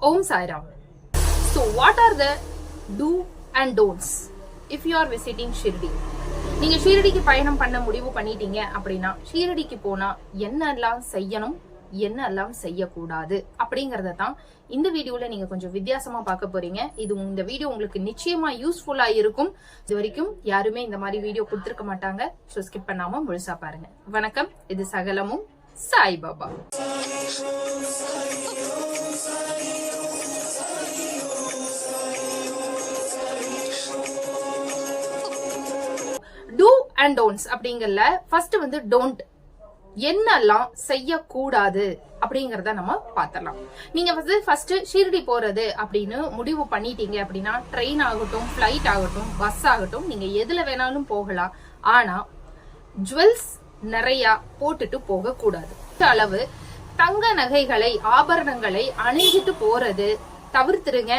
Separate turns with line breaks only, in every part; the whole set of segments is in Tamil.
Om Sairam. So, what are the do and don'ts if you are visiting Shirdi நீங்க ஷீரடிக்கு பயணம் பண்ண முடிவு பண்ணிட்டீங்க அப்படின்னா ஷீரடிக்கு போனா என்னெல்லாம் செய்யணும் என்னெல்லாம் செய்யக்கூடாது அப்படிங்கறத தான் இந்த வீடியோல நீங்க கொஞ்சம் வித்தியாசமா பார்க்க போறீங்க. இது இந்த வீடியோ உங்களுக்கு நிச்சயமா யூஸ்ஃபுல்லா இருக்கும். இது வரைக்கும் யாருமே இந்த மாதிரி வீடியோ கொடுத்துருக்க மாட்டாங்க. ஸோ ஸ்கிப் பண்ணாம முழுசா பாருங்க. வணக்கம். இது சகலமும் சாய்பாபா. அண்ட் டோன்ஸ் அப்படிங்கறதுல ஃபர்ஸ்ட் வந்து டோன்ட் என்னெல்லாம் செய்யக்கூடாது அப்படிங்கறத நம்ம பார்த்தலாம் நீங்க வந்து ஃபர்ஸ்ட் ஷீரடி போறது அப்படின்னு முடிவு பண்ணிட்டீங்க அப்படின்னா ட்ரெயின் ஆகட்டும் ஃபிளைட் ஆகட்டும் பஸ் ஆகட்டும் நீங்க எதுல வேணாலும் போகலாம். ஆனா ஜுவல்ஸ் நிறைய போட்டுட்டு போக கூடாது அளவு தங்க நகைகளை ஆபரணங்களை அணிஞ்சிட்டு போறது தவிர்த்துருங்க.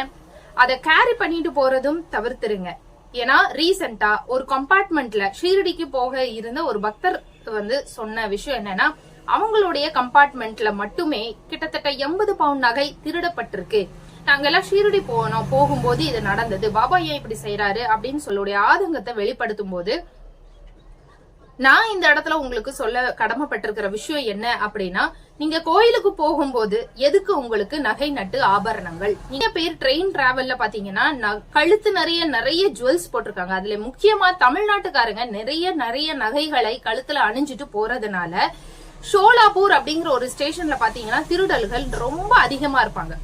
அதை கேரி பண்ணிட்டு போறதும் தவிர்த்துருங்க. ஏன்னா ரீசெண்டா ஒரு கம்பார்ட்மெண்ட்ல ஷீரடிக்கு போக இருந்த ஒரு பக்தர் வந்து சொன்ன விஷயம் என்னன்னா அவங்களுடைய கம்பார்ட்மெண்ட்ல மட்டுமே கிட்டத்தட்ட எண்பது பவுண்ட் நகை திருடப்பட்டிருக்கு. நாங்கெல்லாம் ஷீரடி போனோம் போகும்போது இது நடந்தது. பாபா ஏன் இப்படி செய்யறாரு அப்படின்னு சொல்லுடைய ஆதங்கத்தை வெளிப்படுத்தும் போது நான் இந்த இடத்துல உங்களுக்கு சொல்ல கடமைப்பட்டிருக்கிற விஷயம் என்ன அப்படின்னா நீங்க கோயிலுக்கு போகும்போது எதுக்கு உங்களுக்கு நகை நட்டு ஆபரணங்கள்? நீங்க பேர் ட்ரெயின் டிராவல்ல பாத்தீங்கன்னா ந- கழுத்து நிறைய நிறைய ஜுவல்ஸ் போட்டிருக்காங்க. அதுல முக்கியமா தமிழ்நாட்டுக்காரங்க நிறைய நிறைய நகைகளை கழுத்துல அணிஞ்சிட்டு போறதுனால ஷோலாப்பூர் அப்படிங்கிற ஒரு ஸ்டேஷன்ல பாத்தீங்கன்னா திருடல்கள் ரொம்ப அதிகமா இருப்பாங்க.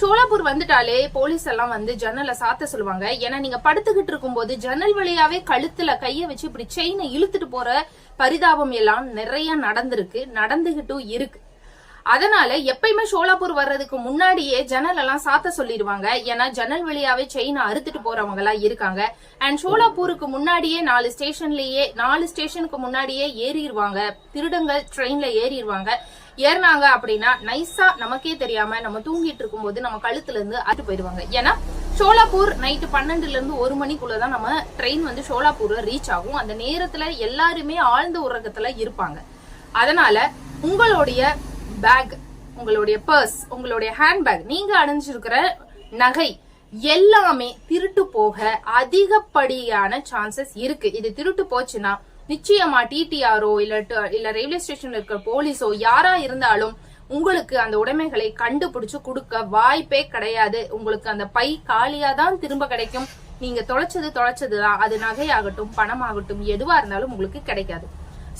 சோலாப்பூர் வந்துட்டாலே போலீஸ் எல்லாம் வந்து ஜன்னலை சாத்த சொல்லுவாங்க. ஏன்னா நீங்க படுத்துக்கிட்டு இருக்கும்போது ஜன்னல் வழியாவே கழுத்துல கைய வச்சு இப்படி செயினை இழுத்துட்டு போற பரிதாபம் எல்லாம் நிறைய நடந்திருக்கு நடந்துகிட்டும் இருக்கு. அதனால எப்பயுமே சோலாப்பூர் வர்றதுக்கு முன்னாடியே ஜன்னல் எல்லாம் சாத்த சொல்லிடுவாங்க. ஏன்னா ஜன்னல் வழியாவே செயினை அறுத்துட்டு போறவங்க எல்லாம் இருக்காங்க. அண்ட் சோலாப்பூருக்கு முன்னாடியே நாலு ஸ்டேஷன்லயே நாலு ஸ்டேஷனுக்கு முன்னாடியே ஏறிடுவாங்க. திருடங்கள் ட்ரெயின்ல ஏறிடுவாங்க. ஏறினாங்க அப்படின்னா நைஸா நமக்கே தெரியாம நம்ம தூங்கிட்டு இருக்கும்போது நம்ம கழுத்துல இருந்து அட்டு போயிடுவாங்க. ஏன்னா ஷோலாப்பூர் நைட்டு பன்னெண்டுல இருந்து ஒரு மணிக்குள்ளதான் நம்ம ட்ரெயின் வந்து ஷோலாப்பூர்ல ரீச் ஆகும். அந்த நேரத்துல எல்லாருமே ஆழ்ந்த உறக்கத்துல இருப்பாங்க. அதனால உங்களுடைய பேக் உங்களுடைய பர்ஸ் உங்களுடைய ஹேண்ட்பேக் நீங்க அணிஞ்சிருக்கிற நகை எல்லாமே திருட்டு போக அதிகப்படியான சான்சஸ் இருக்கு. இது திருட்டு போச்சுன்னா நிச்சயமா டிடிஆரோ இல்ல ட- இல்ல ரயில்வே ஸ்டேஷன்ல இருக்கிற போலீஸோ யாரா இருந்தாலும் உங்களுக்கு அந்த உடைமைகளை கண்டுபிடிச்சு கொடுக்க வாய்ப்பே கிடையாது. உங்களுக்கு அந்த பை காலியா தான் திரும்ப கிடைக்கும். நீங்க தொலைச்சது தொலைச்சதுதான் அது நகையாகட்டும் பணமாகட்டும் எதுவா இருந்தாலும் உங்களுக்கு கிடைக்காது.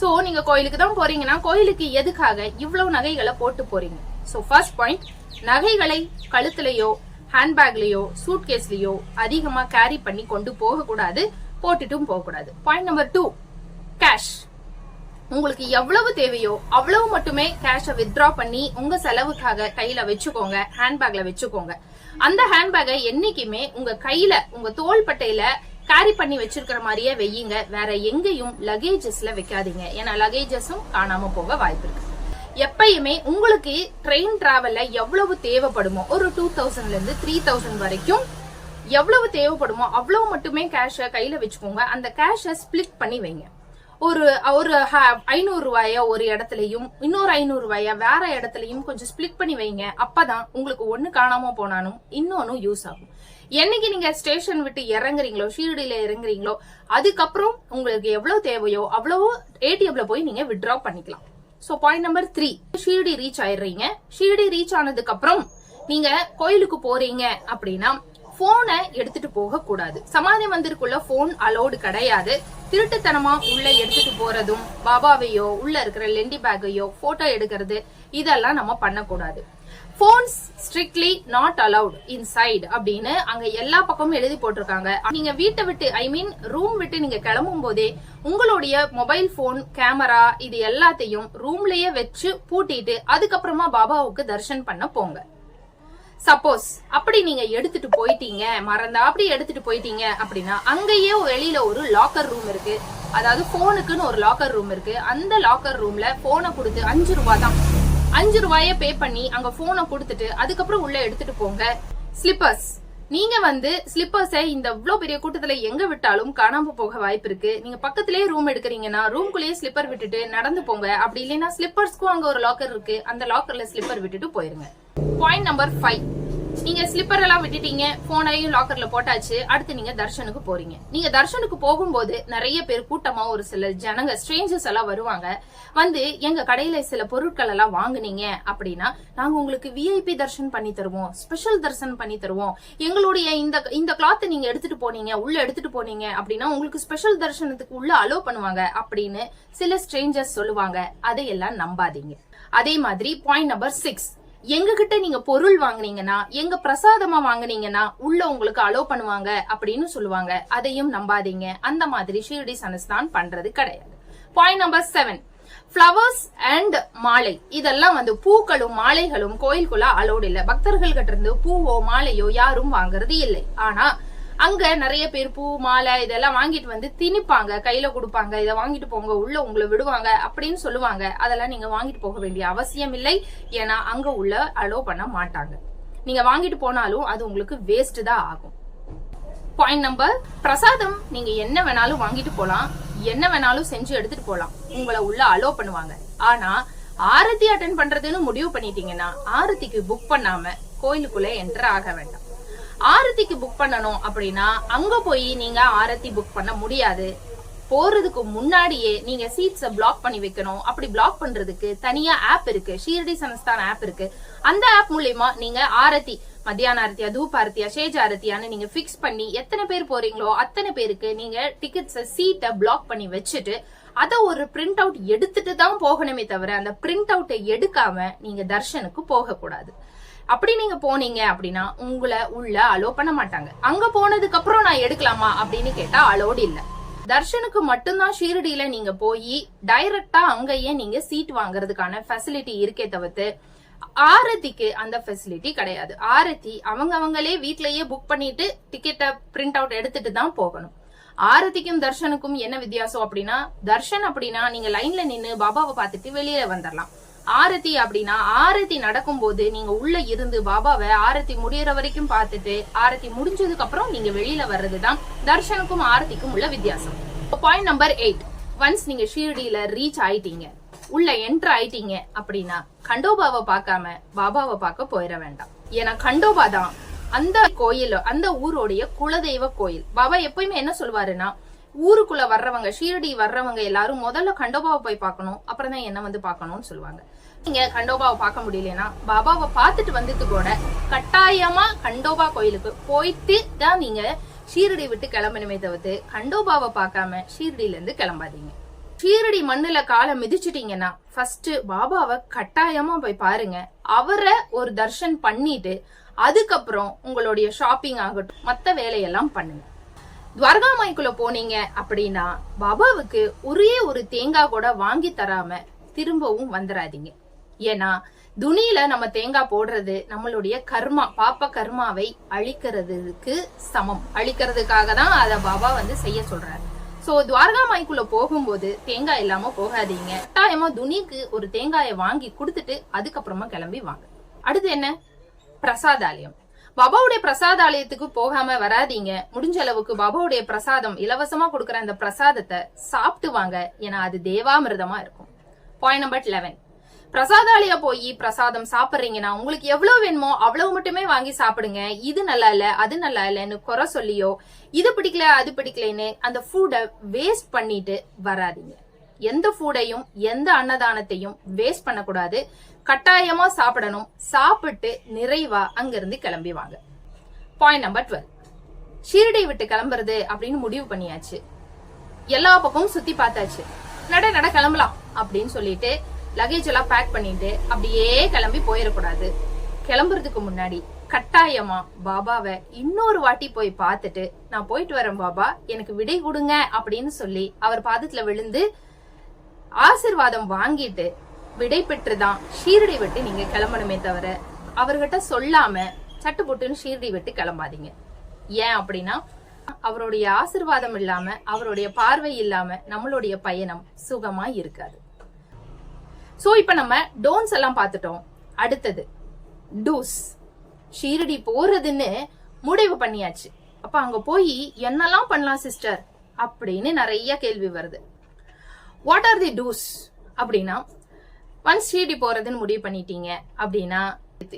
சோ நீங்க கோயிலுக்கு தான் போறீங்கன்னா கோயிலுக்கு எதுக்காக இவ்வளவு நகைகளை போட்டு போறீங்க? சோ ஃபர்ஸ்ட் பாயிண்ட் நகைகளை கழுத்துலயோ ஹேண்ட்பேக்லயோ சூட்கேஸ்லயோ அதிகமா கேரி பண்ணி கொண்டு போக கூடாது போட்டுட்டும் போக கூடாது பாயிண்ட் நம்பர் டூ கேஷ் உங்களுக்கு எவ்வளவு தேவையோ அவ்வளவு மட்டுமே கேஷை வித்ட்ரா பண்ணி உங்க செலவுக்காக கையில வச்சுக்கோங்க ஹேண்ட்பேக்ல வச்சுக்கோங்க. அந்த ஹேண்ட்பேக்கை என்னைக்குமே உங்க கையில உங்க தோள்பட்டையில கேரி பண்ணி வச்சிருக்கிற மாதிரியே வையுங்க. வேற எங்கேயும் லகேஜஸ்ல வைக்காதீங்க. ஏன்னா லகேஜஸும் காணாம போக வாய்ப்பு இருக்கு. எப்பயுமே உங்களுக்கு ட்ரெயின் டிராவல்ல எவ்வளவு தேவைப்படுமோ ஒரு டூ தௌசண்ட்ல இருந்து த்ரீ தௌசண்ட் வரைக்கும் எவ்வளவு தேவைப்படுமோ அவ்வளவு மட்டுமே கேஷை கையில வச்சுக்கோங்க. அந்த கேஷை ஸ்பிளிட் பண்ணி வைங்க. ஒரு ஒரு ஐநூறு ரூபாய ஒரு இடத்துலயும் இன்னொரு ஐநூறு ரூபாய வேற இடத்துலயும் கொஞ்சம் ஸ்பிளிட் பண்ணி வைங்க. அப்பதான் உங்களுக்கு ஒண்ணு காணாம போனாலும் இன்னொன்னு யூஸ் ஆகும். என்னைக்கு நீங்க ஸ்டேஷன் விட்டு இறங்குறீங்களோ ஷீரடியில இறங்குறீங்களோ அதுக்கப்புறம் உங்களுக்கு எவ்வளவு தேவையோ அவ்வளவோ ஏடிஎம்ல போய் நீங்க வித்ட்ரா பண்ணிக்கலாம். So point number three Shirdi reach ஆயிடுறீங்க. Shirdi reach ஆனதுக்கு அப்புறம் நீங்க கோயிலுக்கு போறீங்க அப்படின்னா போனை எடுத்துட்டு போக கூடாது சமாதி மந்திருக்குள்ள போன் அலோடு கிடையாது. திருட்டுத்தனமா உள்ள எடுத்துட்டு போறதும் பாபாவையோ உள்ள இருக்கிற லெண்டி பேக்கையோ போட்டோ எடுக்கிறது இதெல்லாம் நம்ம பண்ணக்கூடாது. Phones strictly not allowed inside அப்படின்னு அங்க எல்லா பக்கமும் எழுதி போட்டிருக்காங்க. நீங்க வீட்டை விட்டு ஐ மீன் ரூம் விட்டு நீங்க கிளம்பும் போதே உங்களுடைய மொபைல் போன் கேமரா இது எல்லாத்தையும் ரூம்லயே வச்சு பூட்டிட்டு அதுக்கப்புறமா பாபாவுக்கு தர்ஷன் பண்ண போங்க. சப்போஸ் அப்படி நீங்க எடுத்துட்டு போயிட்டீங்க மறந்தா அப்படி எடுத்துட்டு போயிட்டீங்க அப்படின்னா அங்கேயே வெளியில ஒரு லாக்கர் ரூம் இருக்கு. அதாவது போனுக்குன்னு ஒரு லாக்கர் ரூம் இருக்கு. அந்த லாக்கர் ரூம்ல போனை கொடுத்து அஞ்சு ரூபாய் தான். அஞ்சு ரூபாய பே பண்ணி அங்க போனை கொடுத்துட்டு அதுக்கப்புறம் உள்ள எடுத்துட்டு போங்க. ஸ்லிப்பர்ஸ் நீங்க வந்து ஸ்லிப்பர்ஸை இந்த இவ்வளவு பெரிய கூட்டத்துல எங்க விட்டாலும் காணாம போக வாய்ப்பு இருக்கு. நீங்க பக்கத்திலேயே ரூம் எடுக்கிறீங்கன்னா ரூம்குள்ளேயே ஸ்லிப்பர் விட்டுட்டு நடந்து போங்க. அப்படி இல்லைன்னா ஸ்லிப்பர்ஸ்க்கும் அங்க ஒரு லாக்கர் இருக்கு. அந்த லாக்கர்ல ஸ்லிப்பர் விட்டுட்டு போயிருங்க. பாயிண்ட் நம்பர் ஃபைவ் நீங்க ஸ்லிப்பர் எல்லாம் விட்டுட்டீங்க போனையும் லாக்கர்ல போட்டாச்சு அடுத்து நீங்க தர்ஷனுக்கு போறீங்க. நீங்க தர்ஷனுக்கு போகும்போது நிறைய பேர் கூட்டமா ஒரு சில ஜனங்க ஸ்ட்ரேஞ்சர்ஸ் எல்லாம் வருவாங்க. வந்து எங்க கடையில சில பொருட்கள் எல்லாம் வாங்குனீங்க அப்படின்னா நாங்க உங்களுக்கு விஐபி தர்ஷன் பண்ணி தருவோம் ஸ்பெஷல் தர்ஷன் பண்ணி தருவோம். எங்களுடைய இந்த இந்த கிளாத் நீங்க எடுத்துட்டு போனீங்க உள்ள எடுத்துட்டு போனீங்க அப்படின்னா உங்களுக்கு ஸ்பெஷல் தர்ஷனத்துக்கு உள்ள அலோ பண்ணுவாங்க அப்படின்னு சில ஸ்ட்ரேஞ்சர்ஸ் சொல்லுவாங்க. அதையெல்லாம் நம்பாதீங்க. அதே மாதிரி பாயிண்ட் நம்பர் சிக்ஸ் எங்க கிட்ட நீங்க பொருள் வாங்கினீங்கன்னா எங்க பிரசாதமா வாங்குனீங்கன்னா உள்ள உங்களுக்கு அலோ பண்ணுவாங்க அப்படின்னு சொல்லுவாங்க. அதையும் நம்பாதீங்க. அந்த மாதிரி ஷீரடி சனஸ்தான் பண்றது கிடையாது. Point number seven flowers and மாலை. இதெல்லாம் வந்து பூக்களும் மாலைகளும் கோயிலுக்குள்ள அலோடு இல்லை. பக்தர்கள் கிட்ட இருந்து பூவோ மாலையோ யாரும் வாங்குறது இல்லை. ஆனா அங்க நிறைய பேர் பூ மாலை இதெல்லாம் வாங்கிட்டு வந்து திணிப்பாங்க. கையில கொடுப்பாங்க. இதை வாங்கிட்டு போங்க உள்ள உங்களை விடுவாங்க அப்படின்னு சொல்லுவாங்க. அதெல்லாம் நீங்க வாங்கிட்டு போக வேண்டிய அவசியம் இல்லை. ஏன்னா அங்க உள்ள அலோ பண்ண மாட்டாங்க. நீங்க வாங்கிட்டு போனாலும் அது உங்களுக்கு வேஸ்ட் தான் ஆகும். பாயிண்ட் நம்பர் பிரசாதம். நீங்க என்ன வேணாலும் வாங்கிட்டு போலாம். என்ன வேணாலும் செஞ்சு எடுத்துட்டு போலாம். உங்களை உள்ள அலோ பண்ணுவாங்க. ஆனா ஆரத்தி அட்டன் பண்றதுன்னு முடிவு பண்ணிட்டீங்கன்னா ஆரத்திக்கு புக் பண்ணாம கோயிலுக்குள்ள என்டர் ஆக வேண்டாம். ஆரத்திக்கு புக் பண்ணணும் அப்படின்னா அங்க போய் நீங்க ஆரத்தி புக் பண்ண முடியாது. போறதுக்கு முன்னாடியே நீங்க சீட்ஸ பிளாக் பண்ணி வைக்கணும். அப்படி பிளாக் பண்றதுக்கு தனியா ஆப் இருக்கு. ஷீரடி சனஸ்தான் ஆப் இருக்கு. அந்த ஆப் மூலியமா நீங்க ஆரத்தி மத்தியான ஆரத்தியா தூப் ஆரத்தியா ஷேஜ் ஆரத்தியான்னு நீங்க பிக்ஸ் பண்ணி எத்தனை பேர் போறீங்களோ அத்தனை பேருக்கு நீங்க டிக்கெட்ஸ சீட்டை பிளாக் பண்ணி வச்சுட்டு அத ஒரு பிரிண்ட் அவுட் எடுத்துட்டு தான் போகணுமே தவிர அந்த பிரிண்ட் அவுட்டை எடுக்காம நீங்க தர்ஷனுக்கு போக கூடாது அப்படி நீங்க போனீங்க அப்படின்னா உங்களை உள்ள அலோ பண்ண மாட்டாங்க. அங்க போனதுக்கு அப்புறம் நான் எடுக்கலாமா அப்படின்னு கேட்டா அலோடு இல்ல. தர்ஷனுக்கு மட்டும்தான் ஷீரடியில நீங்க போய் டைரக்டா அங்கேயே நீங்க சீட் வாங்குறதுக்கான ஃபெசிலிட்டி இருக்கே தவிர்த்து ஆரத்திக்கு அந்த ஃபெசிலிட்டி கிடையாது. ஆரத்தி அவங்க அவங்களே வீட்லயே புக் பண்ணிட்டு டிக்கெட்டை பிரிண்ட் அவுட் எடுத்துட்டு தான் போகணும். ஆரத்திக்கும் தர்ஷனுக்கும் என்ன வித்தியாசம் அப்படின்னா தர்ஷன் அப்படின்னா நீங்க லைன்ல நின்று பாபாவை பார்த்துட்டு வெளியில வந்துடலாம் ஆரத்தி அப்படின்னா ஆரத்தி நடக்கும்போது நீங்க உள்ள இருந்து பாபாவை ஆரத்தி முடியற வரைக்கும் பார்த்துட்டு ஆரத்தி முடிஞ்சதுக்கு அப்புறம் நீங்க வெளியில வர்றதுதான் தர்ஷனுக்கும் ஆரத்திக்கும் உள்ள வித்தியாசம். பாயிண்ட் நம்பர் எயிட் ஒன்ஸ் நீங்க ஷீரடியில ரீச் ஆயிட்டீங்க உள்ள என்டர் ஆயிட்டீங்க அப்படின்னா கண்டோபாவை பார்க்காம பாபாவை பார்க்க போயிட வேண்டாம். ஏன்னா கண்டோபா தான் அந்த கோயில் அந்த ஊருடைய குலதெய்வ கோயில். பாபா எப்பயுமே என்ன சொல்லுவாருன்னா ஊருக்குள்ள வர்றவங்க ஷீரடி வர்றவங்க எல்லாரும் முதல்ல கண்டோபாவை போய் பார்க்கணும். அப்புறம் தான் என்ன வந்து பார்க்கணும்னு சொல்லுவாங்க. நீங்க கண்டோபாவை பார்க்க முடியலன்னா பாபாவை பார்த்துட்டு வந்துட்டு கூட கட்டாயமா கண்டோபா கோயிலுக்கு போயிட்டு தான் நீங்க ஷீரடி விட்டு கிளம்பணுமே தவிர்த்து கண்டோபாவை பார்க்காம ஷீரடியில இருந்து கிளம்பாதீங்க. ஷீரடி மண்ணுல காலை மிதிச்சிட்டீங்கன்னா ஃபர்ஸ்ட் பாபாவை கட்டாயமா போய் பாருங்க. அவரை ஒரு தர்ஷன் பண்ணிட்டு அதுக்கப்புறம் உங்களுடைய ஷாப்பிங் ஆகட்டும் மத்த வேலையெல்லாம் பண்ணுங்க. துவாரகாமாய்க்குள்ள போனீங்க அப்படின்னா பாபாவுக்கு ஒரே ஒரு தேங்காய் கூட வாங்கி தராம திரும்பவும் வந்துடாதீங்க. ஏன்னா துணியில நம்ம தேங்காய் போடுறது நம்மளுடைய கர்மா பாப்ப கர்மாவை அழிக்கிறதுக்கு சமம். அழிக்கிறதுக்காக தான் அத பாபா வந்து செய்ய சொல்றாரு. சோ துவாரகாமாய்க்குள்ள போகும்போது தேங்காய் இல்லாம போகாதீங்க. கட்டாயமா துணிக்கு ஒரு தேங்காயை வாங்கி கொடுத்துட்டு அதுக்கப்புறமா கிளம்பி வாங்க. அடுத்து என்ன? பிரசாதாலயம். பாபாவுடைய பிரசாதாலயத்துக்கு போகாம வராதீங்க. முடிஞ்ச அளவுக்கு பாபாவுடைய பிரசாதம் இலவசமா கொடுக்கற அந்த பிரசாதத்தை சாப்பிட்டு வாங்க. ஏன்னா அது தேவாமிர்தமா இருக்கும். பாயிண்ட் நம்பர் லெவன் பிரசாதாலயா போய் பிரசாதம் சாப்பிட்றீங்கன்னா உங்களுக்கு எவ்வளவு வேணுமோ அவ்வளவு மட்டுமே வாங்கி சாப்பிடுங்க. இது நல்லா இல்ல அது நல்லா இல்லைன்னு குறை சொல்லியோ இது பிடிக்கல அது பிடிக்கலன்னு அந்த ஃபுட்டை வேஸ்ட் பண்ணிட்டு வராதீங்க. எந்த ஃபுடையும் எந்த அன்னதானத்தையும் வேஸ்ட் பண்ணக்கூடாது. கட்டாயமா சாப்பிடணும். சாப்பிட்டு நிறைவா அங்கிருந்து கிளம்பி வாங்க. பாயிண்ட் நம்பர் டுவெல் ஷீரடி விட்டு கிளம்புறது அப்படின்னு முடிவு பண்ணியாச்சு. எல்லா பக்கமும் சுத்தி பார்த்தாச்சு. நட நட கிளம்பலாம் அப்படின்னு சொல்லிட்டு லக்கேஜ் எல்லாம் பேக் பண்ணிட்டு அப்படியே கிளம்பி போயிடக்கூடாது. கிளம்புறதுக்கு முன்னாடி கட்டாயமா பாபாவை இன்னொரு வாட்டி போய் பார்த்துட்டு நான் போயிட்டு வரேன் பாபா எனக்கு விடை கொடுங்க அப்படின்னு சொல்லி அவர் பாதத்துல விழுந்து ஆசிர்வாதம் வாங்கிட்டு விடை பெற்றுதான் ஷீரடி வெட்டி நீங்க கிளம்பணுமே தவிர அவர்கிட்ட சொல்லாம சட்டு போட்டுன்னு ஷீரடி வெட்டு கிளம்பாதீங்க. ஏன் அப்படின்னா அவருடைய ஆசிர்வாதம் இல்லாம அவருடைய பார்வை இல்லாம நம்மளுடைய பயணம் சுகமா இருக்காது. சோ இப்ப நம்ம டோன்ஸ் எல்லாம் பார்த்துட்டோம். அடுத்தது டூஸ் ஷீரடி போறதுன்னு முடிவு பண்ணியாச்சு. அப்ப அங்க போய் என்னெல்லாம் பண்ணலாம் சிஸ்டர் அப்படின்னு நிறைய கேள்வி வருது. வாட் ஆர் தி டூஸ் அப்படின்னா ஒன்ஸ் ஷீடி போறதுன்னு முடிவு பண்ணிட்டீங்க அப்படின்னா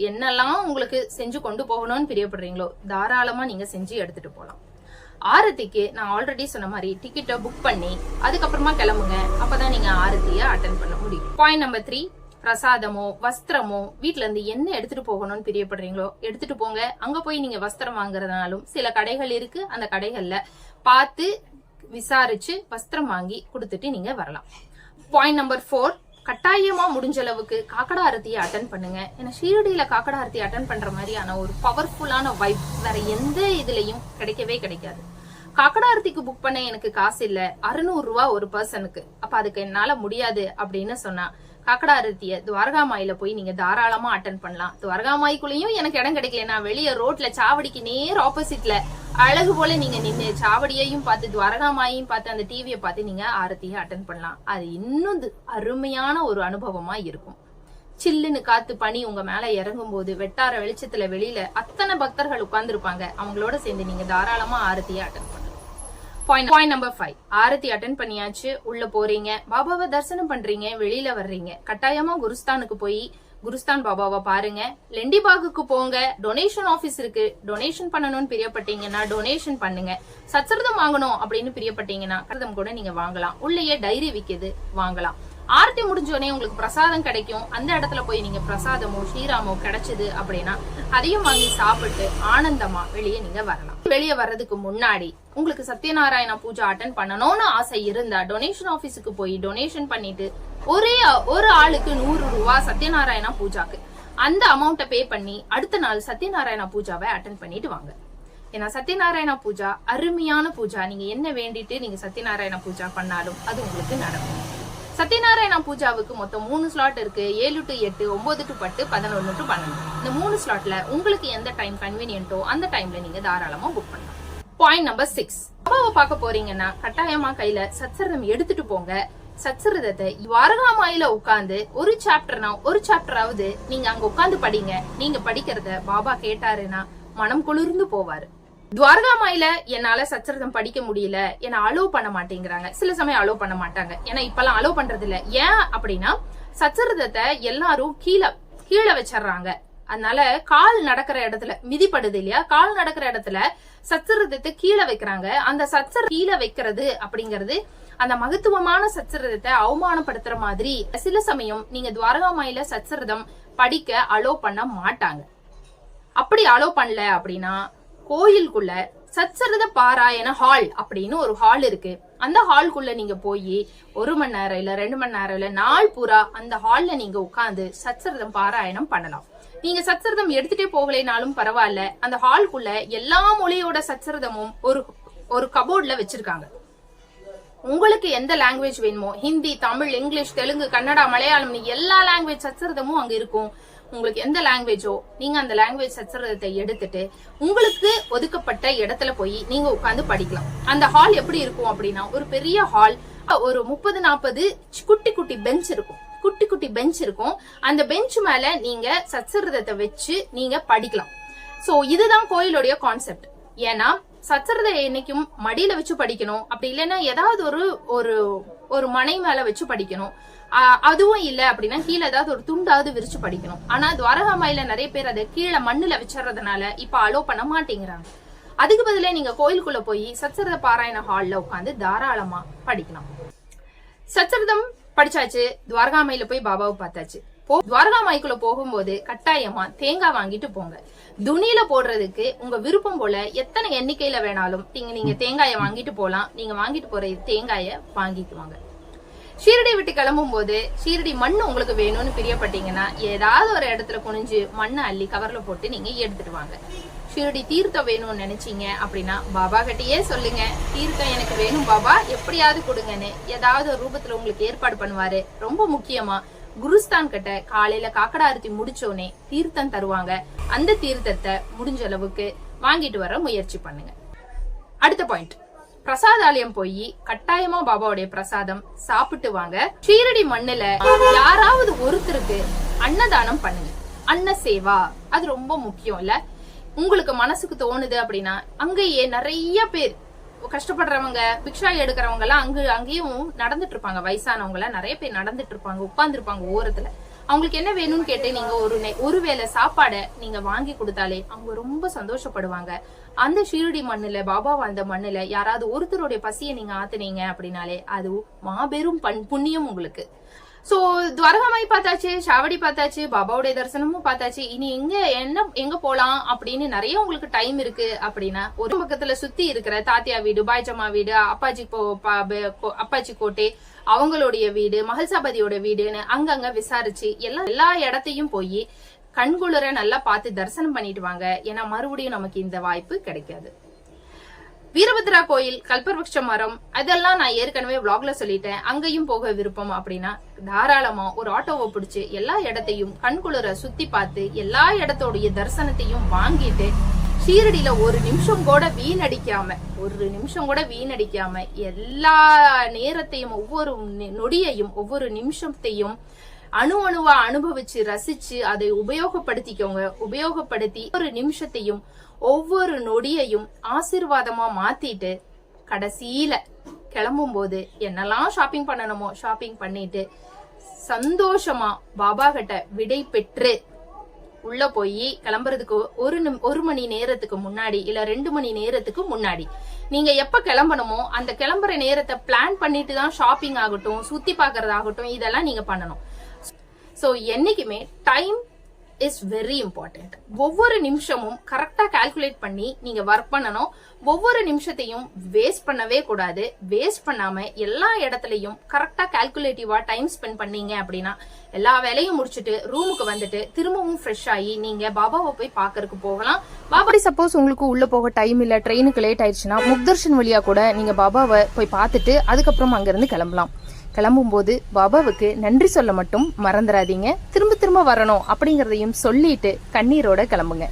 என்னெல்லாம் உங்களுக்கு செஞ்சு கொண்டு போகணும்னு பிரியப்படுறீங்களோ தாராளமா நீங்க செஞ்சு எடுத்துட்டு போகலாம் ஆரத்திக்கு நான் ஆல்ரெடி சொன்ன மாதிரி டிக்கெட்டை புக் பண்ணி அதுக்கப்புறமா கிளம்புங்க. அப்பதான் நீங்க ஆரத்திய அட்டன் பண்ண முடியும். பாயிண்ட் நம்பர் த்ரீ பிரசாதமோ வஸ்திரமோ வீட்டுல இருந்து என்ன எடுத்துட்டு போகணும்னு பிரியப்படுறீங்களோ எடுத்துட்டு போங்க. அங்க போய் நீங்க வஸ்திரம் வாங்குறதுனாலும் சில கடைகள் இருக்கு. அந்த கடைகள்ல பார்த்து விசாரிச்சு வஸ்திரம் வாங்கி கொடுத்துட்டு நீங்க வரலாம். பாயிண்ட் நம்பர் ஃபோர் கட்டாயமா முடிஞ்ச அளவுக்கு காக்கடா ஆரத்தியை அட்டன் பண்ணுங்க. ஏன்னா ஷீரடியில காக்கடா ஆரத்தி அட்டன் பண்ற மாதிரியான ஒரு பவர்ஃபுல்லான வைப் வேற எந்த இதுலயும் கிடைக்கவே கிடைக்காது. காக்கடா ஆரத்திக்கு புக் பண்ண எனக்கு காசு இல்ல. அறுநூறு ரூபா ஒரு பர்சனுக்கு அப்ப அதுக்கு என்னால முடியாது அப்படின்னு சொன்னா காக்கடா ஆரத்திய துவாரகாமாயில போய் நீங்க தாராளமா அட்டன் பண்ணலாம். துவாரகாமாய்க்குள்ளேயும் எனக்கு இடம் கிடைக்கல. நான் வெளியே ரோட்ல சாவடிக்கு நேர் ஆப்போசிட்ல அழகு போல நீங்க நின்று சாவடியையும் பார்த்து துவரகாமாயையும் பார்த்து அந்த டிவியை பார்த்து நீங்க ஆரத்தியை அட்டன் பண்ணலாம். அது இன்னும் அருமையான ஒரு அனுபவமா இருக்கும். சில்லுன்னு காத்து பனி உங்க மேல இறங்கும் போது வெட்டார வெளிச்சத்துல வெளியில அத்தனை பக்தர்கள் உட்கார்ந்துருப்பாங்க. அவங்களோட சேர்ந்து நீங்க தாராளமா ஆரத்தியை அட்டன் பண்ணலாம். பாயிண்ட் பாயிண்ட் நம்பர் ஃபைவ் ஆரத்தி அட்டன் பண்ணியாச்சு. உள்ள போறீங்க. பாபாவை தரிசனம் பண்றீங்க. வெளியில வர்றீங்க. கட்டாயமா குருஸ்தானுக்கு போய் குருஸ்தான் பாபாவை பாருங்க. லெண்டிபாகுக்கு போங்க. டொனேஷன் ஆஃபீஸ் இருக்கு. டொனேஷன் பண்ணணும்னு பிரியப்பட்டீங்கன்னா டொனேஷன் பண்ணுங்க. சச்சரதம் வாங்கணும் அப்படின்னு பிரியப்பட்டீங்கன்னா சச்சரதம் கூட நீங்க வாங்கலாம். உள்ளேயே டைரி விக்குது வாங்கலாம். ஆர்த்தி முடிஞ்சோடனே உங்களுக்கு பிரசாதம் கிடைக்கும். அந்த இடத்துல போய் நீங்க பிரசாதமோ ஸ்ரீராமோ கிடைச்சது அப்படின்னா அதையும் வாங்கி சாப்பிட்டு ஆனந்தமா வெளியே நீங்க வரலாம். வெளியே வர்றதுக்கு முன்னாடி உங்களுக்கு சத்யநாராயண பூஜை அட்டன் பண்ணணும்னு ஆசை இருந்தா டொனேஷன் ஆபீஸுக்கு போய் டொனேஷன் பண்ணிட்டு ஒரே ஒரு ஆளுக்கு நூறு ரூபா சத்யநாராயணா பூஜாக்கு அந்த அமௌண்ட்டை பே பண்ணி அடுத்த நாள் சத்யநாராயணா பூஜாவை அட்டன் பண்ணிட்டு வாங்க. ஏன்னா சத்யநாராயண பூஜா அருமையான பூஜா. நீங்க என்ன வேண்டிட்டு நீங்க சத்யநாராயண பூஜா பண்ணாலும் அது உங்களுக்கு நடக்கும். சத்யநாராயணா பூஜாவுக்கு மொத்தம் மூணு ஸ்லாட் இருக்கு. ஏழு டு எட்டு ஒன்பது டு பத்து பதினொன்று டு பன்னெண்டு. இந்த மூணு ஸ்லாட்ல உங்களுக்கு எந்த டைம் கன்வீனியன்ட்டோ அந்த டைம்ல நீங்க தாராளமா புக் பண்ணலாம். பாயிண்ட் நம்பர் சிக்ஸ் பாபாவை பார்க்க போறீங்கன்னா கட்டாயமா கையில சத்சரதம் எடுத்துட்டு போங்க. சத்சரதத்தை வாரகாமாயில உட்காந்து ஒரு சாப்டர்னா ஒரு சாப்டராவது நீங்க அங்க உட்காந்து படிங்க. நீங்க படிக்கிறத பாபா கேட்டாருன்னா மனம் குளிர்ந்து போவாரு. துவாரகாமாயில என்னால சச்சரிதம் படிக்க முடியல. என்ன அலோவ் பண்ண மாட்டேங்கிறாங்க. சில சமயம் அலோவ் பண்ண மாட்டாங்க. ஏன்னா இப்பெல்லாம் அலோவ் பண்றது இல்ல ஏன் அப்படின்னா சச்சரிதத்தை எல்லாரும் கீழே கீழே வச்சிடுறாங்க. அதனால கால் நடக்கிற இடத்துல மிதிப்படுது இல்லையா? கால் நடக்கிற இடத்துல சச்சரிதத்தை கீழே வைக்கிறாங்க. அந்த சச்சர கீழே வைக்கிறது அப்படிங்கிறது அந்த மகத்துவமான சச்சரிதத்தை அவமானப்படுத்துற மாதிரி சில சமயம் நீங்க துவாரகாமாயில சச்சரிதம் படிக்க அலோவ் பண்ண மாட்டாங்க. அப்படி அலோவ் பண்ணல அப்படின்னா கோயிலுக்குள்ள சச்சரத பாராயண ஹால் அப்படின்னு ஒரு ஹால் இருக்கு. அந்த ஹால்குள்ள நீங்க போய் ஒரு மணி நேரம் இல்ல ரெண்டு மணி நேரம் இல்ல நாள் பூரா அந்த ஹால்ல நீங்க உட்காந்து சச்சரதம் பாராயணம் பண்ணலாம். நீங்க சச்சரதம் எடுத்துட்டே போகலைனாலும் பரவாயில்ல. அந்த ஹால்குள்ள எல்லா மொழியோட சச்சரதமும் ஒரு ஒரு கபோர்ட்ல வச்சிருக்காங்க. உங்களுக்கு எந்த லாங்குவேஜ் வேணுமோ ஹிந்தி தமிழ் இங்கிலீஷ் தெலுங்கு கன்னடா மலையாளம் எல்லா லாங்குவேஜ் சச்சரதமும் அங்க இருக்கும். உங்களுக்கு எந்த லாங்குவேஜோ நீங்க அந்த லாங்குவேஜ் சச்சரத்தை எடுத்துட்டு உங்களுக்கு ஒதுக்கப்பட்ட இடத்துல போய் நீங்க உட்காந்து படிக்கலாம். அந்த ஹால் எப்படி இருக்கும் அப்படின்னா ஒரு பெரிய ஹால் ஒரு முப்பது நாற்பது குட்டி குட்டி பெஞ்ச் இருக்கும். குட்டி குட்டி பெஞ்ச் இருக்கும். அந்த பெஞ்ச் மேல நீங்க சச்சரதத்தை வச்சு நீங்க படிக்கலாம். சோ இதுதான் கோயிலுடைய கான்செப்ட் ஏன்னா சச்சரத என்னைக்கும் மடியில வச்சு படிக்கணும். அப்படி இல்லைன்னா ஏதாவது ஒரு ஒரு ஒரு மனை மேல வச்சு படிக்கணும். அதுவும் இல்ல அப்படின்னா கீழே ஏதாவது ஒரு துண்டாவது விரிச்சு படிக்கணும். ஆனா துவாரகாமாயில நிறைய பேர் அதை கீழே மண்ணுல வச்சிடறதுனால இப்ப அலோ பண்ண மாட்டேங்கிறாங்க. அதுக்கு பதிலே நீங்க கோயிலுக்குள்ள போய் சச்சரத பாராயண ஹால்ல உட்காந்து தாராளமா படிக்கலாம். சச்சரதம் படிச்சாச்சு துவாரகாமாயில போய் பாபாவை பார்த்தாச்சு. போ துவாரகாமாய்க்குள்ள போகும்போது கட்டாயமா தேங்காய் வாங்கிட்டு போங்க. துணியில போடுறதுக்கு உங்க விருப்பம் போல எத்தனை எண்ணிக்கையில வேணாலும் நீங்க நீங்க தேங்காயை வாங்கிட்டு போலாம். நீங்க வாங்கிட்டு போற தேங்காய வாங்கிக்குவாங்க. ஷீரடி விட்டு கிளம்பும் போது ஷீரடி மண் உங்களுக்கு வேணும்னு பிரியப்பட்டீங்கன்னா ஏதாவது ஒரு இடத்துல குனிஞ்சு மண்ணை அள்ளி கவர்ல போட்டு நீங்க எடுத்துட்டு வாங்க. ஷீரடி தீர்த்தம் வேணும்னு நினைச்சீங்க அப்படின்னா பாபா கிட்டயே சொல்லுங்க. தீர்த்தம் எனக்கு வேணும் பாபா எப்படியாவது கொடுங்கன்னு. ஏதாவது ஒரு ரூபத்துல உங்களுக்கு ஏற்பாடு பண்ணுவாரு. ரொம்ப முக்கியமா குருஸ்தான் கிட்ட காலையில காக்கடா அருத்தி முடிச்சோனே தீர்த்தம் தருவாங்க. அந்த தீர்த்தத்தை முடிஞ்ச அளவுக்கு வாங்கிட்டு வர முயற்சி பண்ணுங்க. அடுத்த பாயிண்ட் பிரசாதாலயம் போய் கட்டாயமா பாபாவுடைய பிரசாதம் சாப்பிட்டு வாங்க. ஷீரடி மண்ணுல யாராவது ஒருத்தருக்கு அன்னதானம் பண்ணுங்க. அன்ன சேவா. அது ரொம்ப முக்கியம் இல்ல உங்களுக்கு மனசுக்கு தோணுது அப்படின்னா அங்கேயே நிறைய பேர் கஷ்டப்படுறவங்க பிக்ஷா எடுக்கிறவங்க எல்லாம் அங்க அங்கேயும் நடந்துட்டு இருப்பாங்க. வயசானவங்க எல்லாம் நிறைய பேர் நடந்துட்டு இருப்பாங்க உட்கார்ந்து இருப்பாங்க ஓரத்துல. அவங்களுக்கு என்ன வேணும்னு கேட்டு நீங்க ஒரு ஒருவேளை சாப்பாடை நீங்க வாங்கி கொடுத்தாலே அவங்க ரொம்ப சந்தோஷப்படுவாங்க. அந்த ஷீரடி மண்ணுல பாபா வாழ்ந்த மண்ணுல யாராவது ஒருத்தருடைய பசியை நீங்க ஆத்துனீங்க அப்படின்னாலே அது மாபெரும் பண் புண்ணியம் உங்களுக்கு. சோ துவரகமாய் பார்த்தாச்சு ஷாவடி பார்த்தாச்சு பாபாவுடைய தரிசனமும் பார்த்தாச்சு. இனி எங்க என்ன எங்க போலாம் அப்படின்னு நிறைய உங்களுக்கு டைம் இருக்கு அப்படின்னா ஒரு பக்கத்துல சுத்தி இருக்கிற தாத்தியா வீடு பாய்ஜம்மா வீடு அப்பாஜி கோ- பா- கோ- அப்பாச்சி கோட்டை அவங்களுடைய வீடு மகள்சாபதியோட வீடுன்னு அங்கங்க விசாரிச்சு எல்லா எல்லா இடத்தையும் போய் கண்குளிர நல்லா பார்த்து தரிசனம் பண்ணிட்டு வாங்க. ஏன்னா மறுபடியும் நமக்கு இந்த வாய்ப்பு கிடைக்காது. வீரபத்ரா கோயில் கல்பவருஷ மரம் அதெல்லாம் நான் ஏற்கனவே vlogல சொல்லிட்டேன். அங்கேயும் போக விருப்பம் அப்படின்னா தாராளமா ஒரு ஆட்டோவை பிடிச்சு எல்லா இடத்தையும் கண்குளிர சுத்தி பார்த்து எல்லா இடத்தோடைய தரிசனத்தையும் வாங்கிட்டு ஷீரடியில ஒரு நிமிஷம் கூட வீணடிக்காம ஒரு நிமிஷம் கூட வீணடிக்காம எல்லா நேரத்தையும் ஒவ்வொரு நொடியையும் ஒவ்வொரு நிமிஷத்தையும் அணு அணுவா அனுபவிச்சு ரசிச்சு அதை உபயோகப்படுத்திக்கோங்க. உபயோகப்படுத்தி ஒரு நிமிஷத்தையும் ஒவ்வொரு நொடியையும் ஆசீர்வாதமா மாத்திட்டு கடைசியில கிளம்பும் போது என்னெல்லாம் ஷாப்பிங் பண்ணணுமோ ஷாப்பிங் பண்ணிட்டு சந்தோஷமா பாபா கிட்ட விடை பெற்று உள்ள போய் கிளம்புறதுக்கு ஒரு நிம்- ஒரு மணி நேரத்துக்கு முன்னாடி இல்ல ரெண்டு மணி நேரத்துக்கு முன்னாடி. நீங்க எப்ப கிளம்பணுமோ அந்த கிளம்புற நேரத்தை பிளான் பண்ணிட்டு தான் ஷாப்பிங் ஆகட்டும் சுத்தி பாக்குறதாகட்டும் இதெல்லாம் நீங்க பண்ணணும். ஸோ என்னைக்குமே டைம் இஸ் வெரி இம்பார்ட்டன்ட் ஒவ்வொரு நிமிஷமும் கரெக்டாக கால்குலேட் பண்ணி நீங்கள் ஒர்க் பண்ணணும். ஒவ்வொரு நிமிஷத்தையும் வேஸ்ட் பண்ணவே கூடாது. வேஸ்ட் பண்ணாமல் எல்லா இடத்துலையும் கரெக்டாக கால்குலேட்டிவாக டைம் ஸ்பெண்ட் பண்ணீங்க அப்படின்னா எல்லா வேலையும் முடிச்சுட்டு ரூமுக்கு வந்துட்டு திரும்பவும் ஃப்ரெஷ் ஆகி நீங்கள் பாபாவை போய் பார்க்கறதுக்கு போகலாம். பாபா சப்போஸ் உங்களுக்கு உள்ளே போக டைம் இல்லை ட்ரெயினுக்கு லேட் ஆயிடுச்சுன்னா முக்தர்ஷன் வழியாக கூட நீங்கள் பாபாவை போய் பார்த்துட்டு அதுக்கப்புறம் அங்கேருந்து கிளம்பலாம். கிளம்பும்போது பாபாவுக்கு நன்றி சொல்ல மட்டும் மறந்துடாதீங்க திரும்ப திரும்ப வரணும் அப்படிங்கறதையும் சொல்லிட்டு கண்ணீரோட கிளம்புங்க.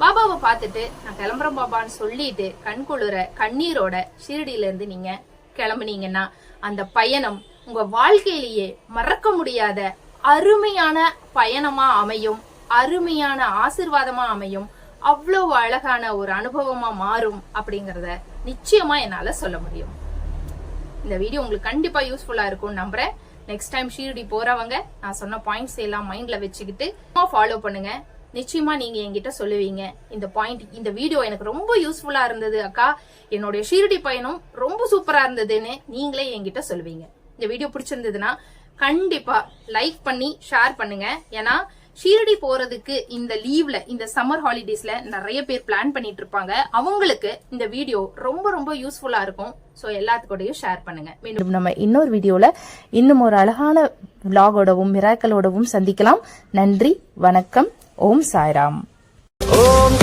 பாபாவை பார்த்துட்டு நான் கிளம்புறேன் பாபான்னு சொல்லிட்டு கண் குளிர கண்ணீரோட ஷீரடியில இருந்து நீங்க கிளம்புனீங்கன்னா அந்த பயணம் உங்க வாழ்க்கையிலேயே மறக்க முடியாத அருமையான பயணமா அமையும். அருமையான ஆசிர்வாதமா அமையும். அவ்வளவு அழகான ஒரு அனுபவமா மாறும் அப்படிங்கறத நிச்சயமா என்னால சொல்ல முடியும். இந்த வீடியோ உங்களுக்கு கண்டிப்பா யூஸ்ஃபுல்லா இருக்கும்னு நம்புறேன். நெக்ஸ்ட் டைம் ஷீரடி போறவங்க நான் சொன்ன பாயிண்ட்ஸ் எல்லாம் மைண்ட்ல வச்சுக்கிட்டு ஃபாலோ பண்ணுங்க. நிச்சயமா நீங்க என்கிட்ட சொல்லுவீங்க. இந்த பாயிண்ட் இந்த வீடியோ எனக்கு ரொம்ப யூஸ்ஃபுல்லா இருந்தது அக்கா. என்னுடைய ஷீரடி பயணம் ரொம்ப சூப்பரா இருந்ததுன்னு நீங்களே என்கிட்ட சொல்லுவீங்க. இந்த வீடியோ பிடிச்சிருந்ததுன்னா கண்டிப்பா லைக் பண்ணி ஷேர் பண்ணுங்க. ஏன்னா ஷீரடி போறதுக்கு இந்த லீவ்ல இந்த சம்மர் ஹாலிடேஸ்ல நிறைய பேர் பிளான் பண்ணிட்டு இருப்பாங்க அவங்களுக்கு இந்த வீடியோ ரொம்ப ரொம்ப யூஸ்ஃபுல்லா இருக்கும். சோ எல்லாத்துக்கூடயும் ஷேர் பண்ணுங்க. மீண்டும் நம்ம இன்னொரு வீடியோல இன்னும் ஒரு அழகான விலாகோடவும் மிராக்களோடவும் சந்திக்கலாம். நன்றி வணக்கம். ஓம் சாய்ராம்.
ஓம்